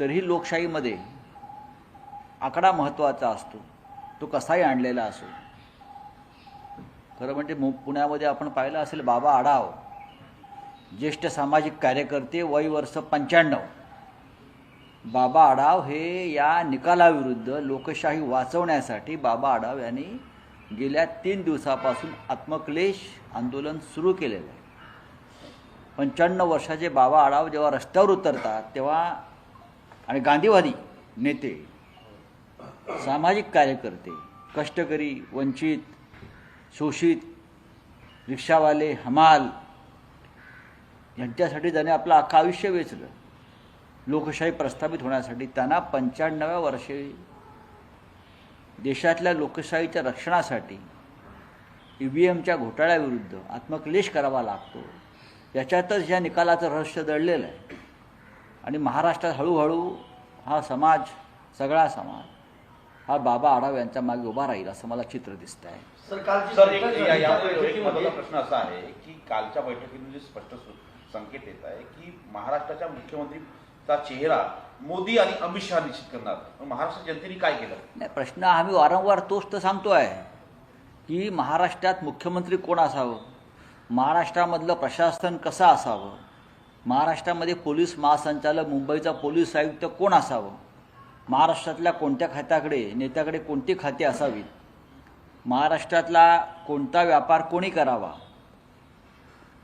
तरीही लोकशाहीमध्ये आकडा महत्त्वाचा असतो. तो कसाही आणलेला असो. खरं म्हणजे मु पुण्यामध्ये आपण पाहिलं असेल बाबा आढाव ज्येष्ठ सामाजिक कार्यकर्ते वय वर्ष पंच्याण्णव. बाबा आढाव हे या निकालाविरुद्ध लोकशाही वाचवण्यासाठी बाबा आढाव यांनी गेल्या तीन दिवसापासून आत्मक्लेश आंदोलन सुरू केलेलं आहे. पंच्याण्णव वर्षाचे बाबा आढाव जेव्हा रस्त्यावर उतरतात तेव्हा आणि गांधीवादी नेते सामाजिक कार्यकर्ते कष्टकरी वंचित शोषित रिक्षावाले हमाल यांच्यासाठी त्याने आपलं अख्खं आयुष्य वेचलं. लोकशाही प्रस्थापित होण्यासाठी त्यांना पंच्याण्णव्या वर्षे देशातल्या लोकशाहीच्या रक्षणासाठी ई व्ही एमच्या घोटाळ्याविरुद्ध आत्मक्लेश करावा लागतो. याच्यातच या निकालाचं रहस्य दडलेलं आहे. आणि महाराष्ट्रात हळूहळू हा समाज सगळा समाज हा बाबा आढाव यांच्या मागे उभा राहील असं मला चित्र दिसतं आहे प्रश्न असा आहे की कालच्या बैठकीमध्ये स्पष्ट सु- संकेत येत आहे की महाराष्ट्राच्या मुख्यमंत्रीचा चेहरा मोदी आणि अमित शहा निश्चित करणार. मग महाराष्ट्र जनतेने काय केलं? नाही प्रश्न आम्ही वारंवार तोच तर सांगतो आहे की महाराष्ट्रात मुख्यमंत्री कोण असावं? महाराष्ट्रामधलं प्रशासन कसं असावं? महाराष्ट्रामध्ये पोलीस महासंचालक मुंबईचा पोलीस आयुक्त कोण असावं? महाराष्ट्रातल्या कोणत्या खात्याकडे नेत्याकडे कोणती खाती असावीत? महाराष्ट्रातला कोणता व्यापार कोणी करावा?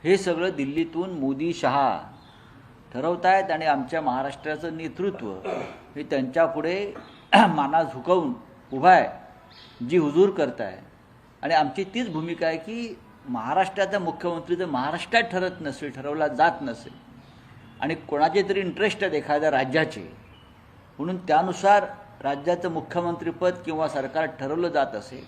हे सगळं दिल्लीतून मोदी शहा ठरवत आहेत आणि आमच्या महाराष्ट्राचं नेतृत्व हे त्यांच्यापुढे माना झुकवून उभा आहे जी हुजूर करत आहे आणि आमची तीच भूमिका आहे की महाराष्ट्राचा मुख्यमंत्री जर महाराष्ट्रात ठरत नसेल ठरवला जात नसेल आणि कोणाचे तरी इंटरेस्ट आहेत एखाद्या राज्याचे. म्हणून त्यानुसार राज्याचं मुख्यमंत्रीपद किंवा सरकार ठरवलं जात असेल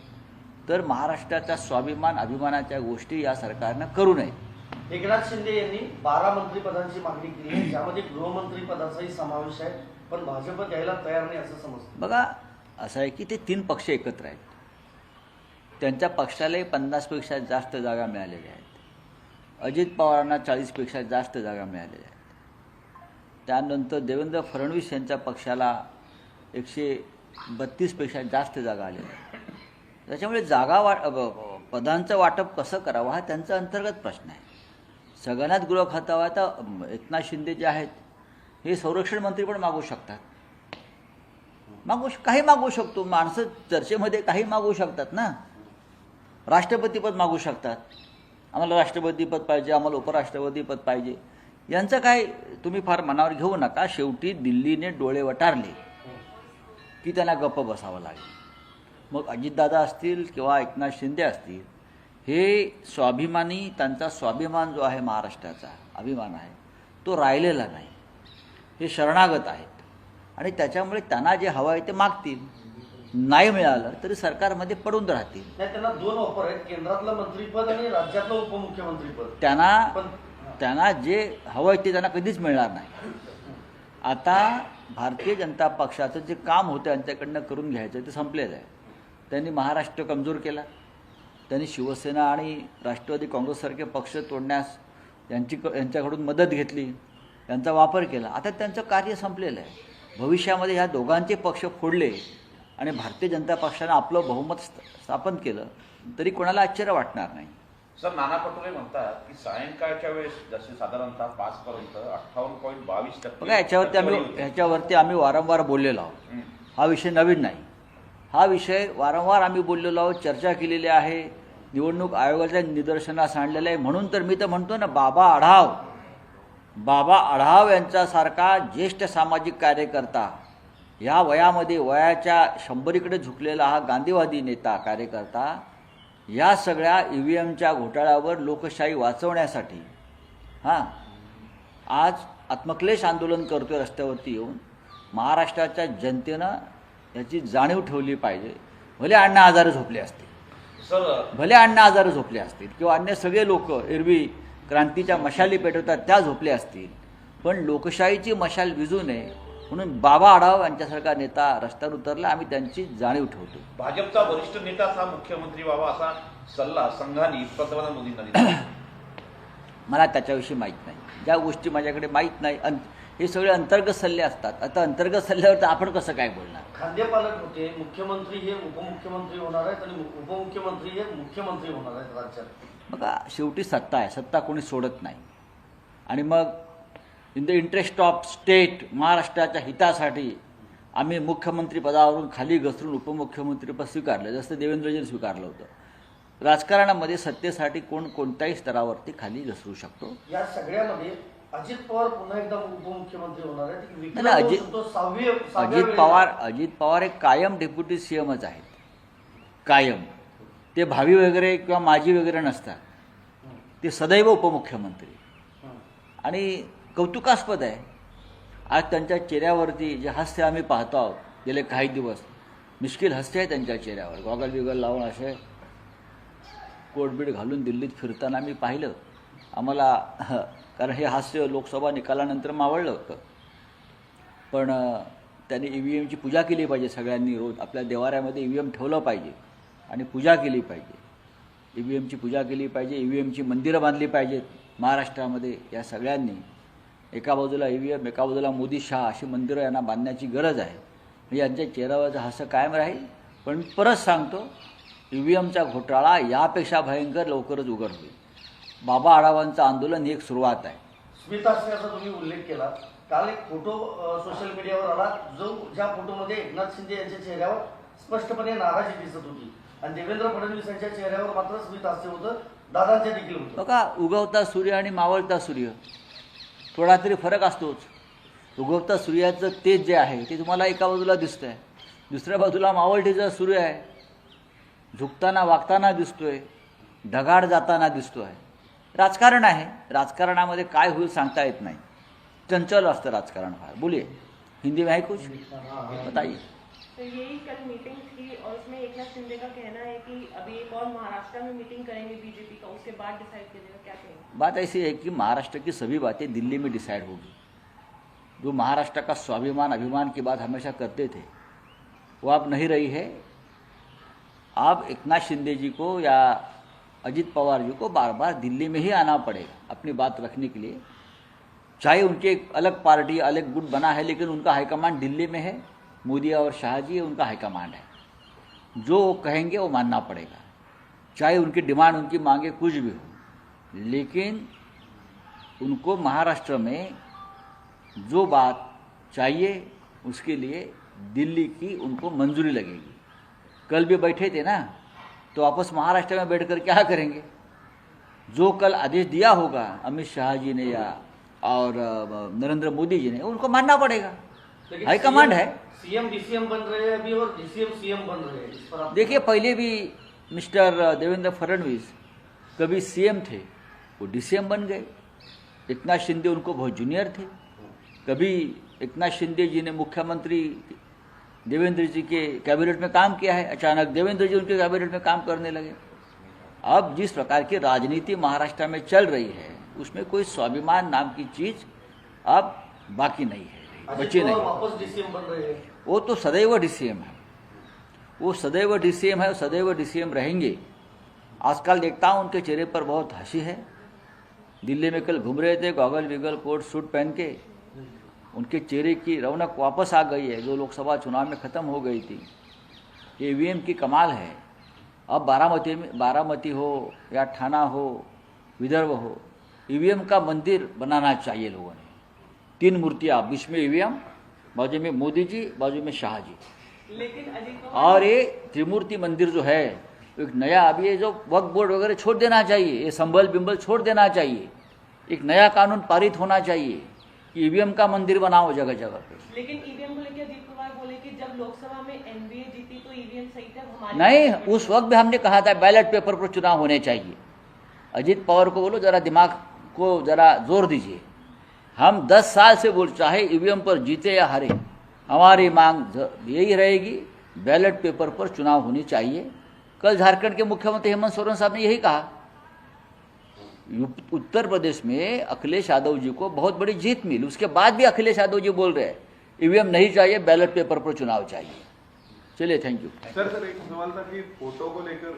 तर महाराष्ट्राचा स्वाभिमान अभिमानाच्या गोष्टी या सरकारनं करू नयेत. एकनाथ शिंदे यांनी बारा मंत्रिपदांची मागणी केली आहे ज्यामध्ये गृहमंत्री पदाचाही समावेश आहे पण भाजप द्यायला तयार नाही असं समजतं. बघा असं आहे की ते तीन पक्ष एकत्र आहेत. त्यांच्या पक्षालाही पन्नासपेक्षा जास्त जागा मिळालेल्या आहेत. अजित पवारांना चाळीसपेक्षा जास्त जागा मिळालेल्या आहेत. त्यानंतर देवेंद्र फडणवीस यांच्या पक्षाला एकशे बत्तीसपेक्षा जास्त जागा आलेल्या आहेत. त्याच्यामुळे जागा वा पदांचं वाटप कसं करावं हा त्यांचा अंतर्गत प्रश्न आहे. सगळ्यांनाच गृह खातावा आता आहे तर एकनाथ शिंदे जे आहेत हे संरक्षण मंत्री पण मागू शकतात. मागू श- काही मागू शकतो. माणसं चर्चेमध्ये काही मागू शकतात ना. राष्ट्रपतीपद मागू शकतात. आम्हाला राष्ट्रपतीपद पाहिजे आम्हाला उपराष्ट्रपतीपद पाहिजे. यांचं काय तुम्ही फार मनावर घेऊ नका. शेवटी दिल्लीने डोळे वटारले की त्यांना गप्प बसावं लागेल. मग अजितदादा असतील किंवा एकनाथ शिंदे असतील हे स्वाभिमानी त्यांचा स्वाभिमान जो आहे महाराष्ट्राचा अभिमान आहे तो राहिलेला नाही. हे शरणागत आहेत. आणि त्याच्यामुळे त्यांना जे हवं आहे ते मागतील. नाही मिळालं तरी सरकारमध्ये पडून राहतील. त्यांना दोन ऑफर आहेत. केंद्रातलं मंत्रीपद आणि राज्यातलं उपमुख्यमंत्रीपद. त्यांना त्यांना जे हवं आहे ते त्यांना कधीच मिळणार नाही. आता भारतीय जनता पक्षाचं जे काम होतं त्यांच्याकडनं करून घ्यायचं ते संपलेलं आहे. त्यांनी महाराष्ट्र कमजोर केला. त्यांनी शिवसेना आणि राष्ट्रवादी काँग्रेससारखे पक्ष तोडण्यास यांची यांच्याकडून मदत घेतली. त्यांचा वापर केला. आता त्यांचं कार्य संपलेलं आहे. भविष्यामध्ये ह्या दोघांचे पक्ष फोडले आणि भारतीय जनता पक्षानं आपलं बहुमत स्थापन केलं तरी कोणाला आश्चर्य वाटणार नाही. सर नाना पटोले म्हणतात की सायंकाळच्या वेळेस जसे साधारणतः पाच पर्यंत अठ्ठावन्न पॉईंट बावीस टक्के बघा याच्यावरती आम्ही. ह्याच्यावरती आम्ही वारंवार बोललेलो आहोत. हं. हा विषय नवीन नाही. हा विषय वारंवार आम्ही बोललेलो आहोत चर्चा केलेली आहे. निवडणूक आयोगाच्या निदर्शनास आणलेलं आहे. म्हणून तर मी तर म्हणतो ना बाबा आढाव. बाबा आढाव यांच्यासारखा ज्येष्ठ सामाजिक कार्यकर्ता या वयामध्ये वयाच्या शंभरीकडे झुकलेला हा गांधीवादी नेता कार्यकर्ता या सगळ्या ई व्ही एमच्या घोटाळ्यावर लोकशाही वाचवण्यासाठी हां आज आत्मक्लेश आंदोलन करतोय रस्त्यावरती येऊन महाराष्ट्राच्या जनतेनं याची जाणीव ठेवली पाहिजे. भले अण्णा आजार झोपले असतील. सर भले अण्णा आजार झोपले असतील किंवा अन्य सगळे लोक एरवी क्रांतीच्या मशाली पेटवतात त्या झोपले असतील. पण लोकशाहीची मशाल विजू नये म्हणून बाबा आढाव यांच्यासारखा नेता रस्त्यावर उतरला आम्ही त्यांची जाणीव ठेवतो. भाजपचा वरिष्ठ नेताच हा मुख्यमंत्री व्हावा असा सल्ला संघाने पंतप्रधान मोदींना दिला. मला त्याच्याविषयी माहीत नाही. ज्या गोष्टी माझ्याकडे माहीत नाही आणि हे सगळे अंतर्गत सल्ले असतात. आता अंतर्गत सल्ल्यावर तर आपण कसं काय बोलणार? खाद्यपालक होते मुख्यमंत्री हे उपमुख्यमंत्री होणार आहेत आणि उपमुख्यमंत्री हे मुख्यमंत्री होणार आहेत राज्यात. बघा शेवटी सत्ता आहे. सत्ता कोणी सोडत नाही. आणि मग in the interest of state महाराष्ट्राच्या हितासाठी आम्ही मुख्यमंत्री पदावरून खाली घसरून उपमुख्यमंत्रीपद स्वीकारलं. जसं देवेंद्रजींनी स्वीकारलं होतं. राजकारणामध्ये सत्तेसाठी कोण कोणत्याही स्तरावरती खाली घसरू शकतो. या सगळ्यामध्ये अजित पवार पुन्हा एकदा उपमुख्यमंत्री होणार नाही, अजित- अजित पवार अजित पवार हे कायम डेप्युटी सी एमच आहेत. कायम. ते भावी वगैरे किंवा माजी वगैरे नसतात. ते सदैव उपमुख्यमंत्री. आणि कौतुकास्पद आहे. आज त्यांच्या चेहऱ्यावरती जे हास्य आम्ही पाहतो आहोत गेले काही दिवस मिश्किल हास्य आहे त्यांच्या चेहऱ्यावर. गॉगल बिगल लावून असे कोटबीट घालून दिल्लीत फिरताना आम्ही पाहिलं. आम्हाला कारण हे हास्य लोकसभा निकालानंतर मावळलं होतं. पण त्याने ई व्ही एमची पूजा केली पाहिजे सगळ्यांनी रोज आपल्या देवाऱ्यामध्ये ई व्ही एम ठेवलं पाहिजे आणि पूजा केली पाहिजे. ई व्ही एमची पूजा केली पाहिजे ई व्ही एमची मंदिरं बांधली पाहिजेत महाराष्ट्रामध्ये या सगळ्यांनी. एका बाजूला ई व्ही एम एका बाजूला मोदी शहा अशी मंदिरं यांना बांधण्याची गरज आहे. म्हणजे यांच्या चेहऱ्यावरचं हास्य कायम राहील. पण परत सांगतो ई व्ही एमचा घोटाळा यापेक्षा भयंकर लवकरच उघड होईल. बाबा आढावांचं आंदोलन ही एक सुरुवात आहे. स्मिता तुम्ही उल्लेख केला. काल एक फोटो सोशल मीडियावर आला. जो ज्या फोटोमध्ये एकनाथ शिंदे यांच्या चेहऱ्यावर स्पष्टपणे नाराजी दिसत होती. आणि देवेंद्र फडणवीस यांच्या चेहऱ्यावर मात्र स्मित हास्य होतं. दादांच्या देखील होतं. बघा उगवता सूर्य आणि मावळता सूर्य. थोडा तरी फरक असतोच. उगवता सूर्याचं तेज जे आहे ते तुम्हाला एका बाजूला दिसतं आहे दुसऱ्या बाजूला मावळटीचा सूर्य आहे. झुकताना वागताना दिसतोय. ढगाड जाताना दिसतोय. राजकारण आहे. राजकारणामध्ये काय होईल सांगता येत नाही. चंचल असतं राजकारण फार. बोलिए हिंदी में है कुछ? बताइए तो यही कल मीटिंग थी और उसमें एकनाथ शिंदे का कहना है कि एक बात ऐसी है कि महाराष्ट्र की सभी बातें दिल्ली में डिसाइड होगी। जो महाराष्ट्र का स्वाभिमान, अभिमान की बात हमेशा करते थे, वो आप नहीं रही है। अब एकनाथ शिंदे जी को या अजित पवार जी को बार बार दिल्ली में ही आना पड़ेगा अपनी बात रखने के लिए। चाहे उनके एक अलग पार्टी, अलग गुट बना है, लेकिन उनका हाईकमांड दिल्ली में है। मोदी और शाह जी उनका हाईकमांड है। जो कहेंगे वो मानना पड़ेगा। चाहे उनकी डिमांड उनकी मांगे कुछ भी हो लेकिन उनको महाराष्ट्र में जो बात चाहिए उसके लिए दिल्ली की उनको मंजूरी लगेगी। कल भी बैठे थे ना तो वापस महाराष्ट्र में बैठकर क्या करेंगे? जो कल आदेश दिया होगा अमित शाह जी ने या और नरेंद्र मोदी जी ने उनको मानना पड़ेगा। लेकिन हाईकमांड CM है। सीएम डीसीएम बन रहे हैं अभी और डीसीएम सीएम बन रहे हैं देखिए पहले भी मिस्टर देवेंद्र फडणवीस कभी सीएम थे वो डीसीएम बन गए। एकनाथ शिंदे उनको बहुत जूनियर थे। कभी एकनाथ शिंदे जी ने मुख्यमंत्री देवेंद्र जी के कैबिनेट में काम किया है अचानक देवेंद्र जी उनके कैबिनेट में काम करने लगे। अब जिस प्रकार की राजनीति महाराष्ट्र में चल रही है उसमें कोई स्वाभिमान नाम की चीज़ अब बाकी नहीं है बची नहीं वापस डीसीएम बन रहे हैं। वो तो सदैव डीसीएम है। वो सदैव डीसीएम है, सदैव डीसीएम रहेंगे। आजकल देखता हूँ उनके चेहरे पर बहुत हँसी है। दिल्ली में कल घूम रहे थे, गॉगल विगल कोट, सूट पहन के। उनके चेहरे की रौनक वापस आ गई है, जो लोकसभा चुनाव में ख़त्म हो गई थी। ये वी की कमाल है। अब बारामती में, बारामती हो या ठाना हो, विदर्भ हो ई का मंदिर बनाना चाहिए लोगों ने। तीन मूर्तियाँ, बीच में ई बाजू में मोदी जी बाजू में शाह जी लेकिन और ये त्रिमूर्ति मंदिर जो है एक नया अभी ये जो वक्त बोर्ड वगैरह छोड़ देना चाहिए ये संबल बिंबल छोड़ देना चाहिए एक नया कानून पारित होना चाहिए कि ईवीएम का मंदिर बनाओ जगह जगह पे। लेकिन ईवीएम को लेकर अजित पवार बोले कि जब लोकसभा में एनडीए जीती तो ईवीएम सही था हमारे नहीं उस वक्त भी हमने कहा था बैलेट पेपर पर चुनाव होने चाहिए। अजीत पवार को बोलो जरा दिमाग को जरा ज़ोर दीजिए। हम दस साल से बोल चाहे ईवीएम पर जीते या हारे हमारी मांग यही रहेगी बैलेट पेपर पर चुनाव होनी चाहिए। कल झारखंड के मुख्यमंत्री हेमंत सोरेन साहब ने यही कहा। उत्तर प्रदेश में अखिलेश यादव जी को बहुत बड़ी जीत मिली। उसके बाद भी अखिलेश यादव जी बोल रहे हैं ईवीएम नहीं चाहिए बैलेट पेपर पर चुनाव चाहिए। चलिए थैंक यू सर सर एक सवाल था कि फ़ोटो को लेकर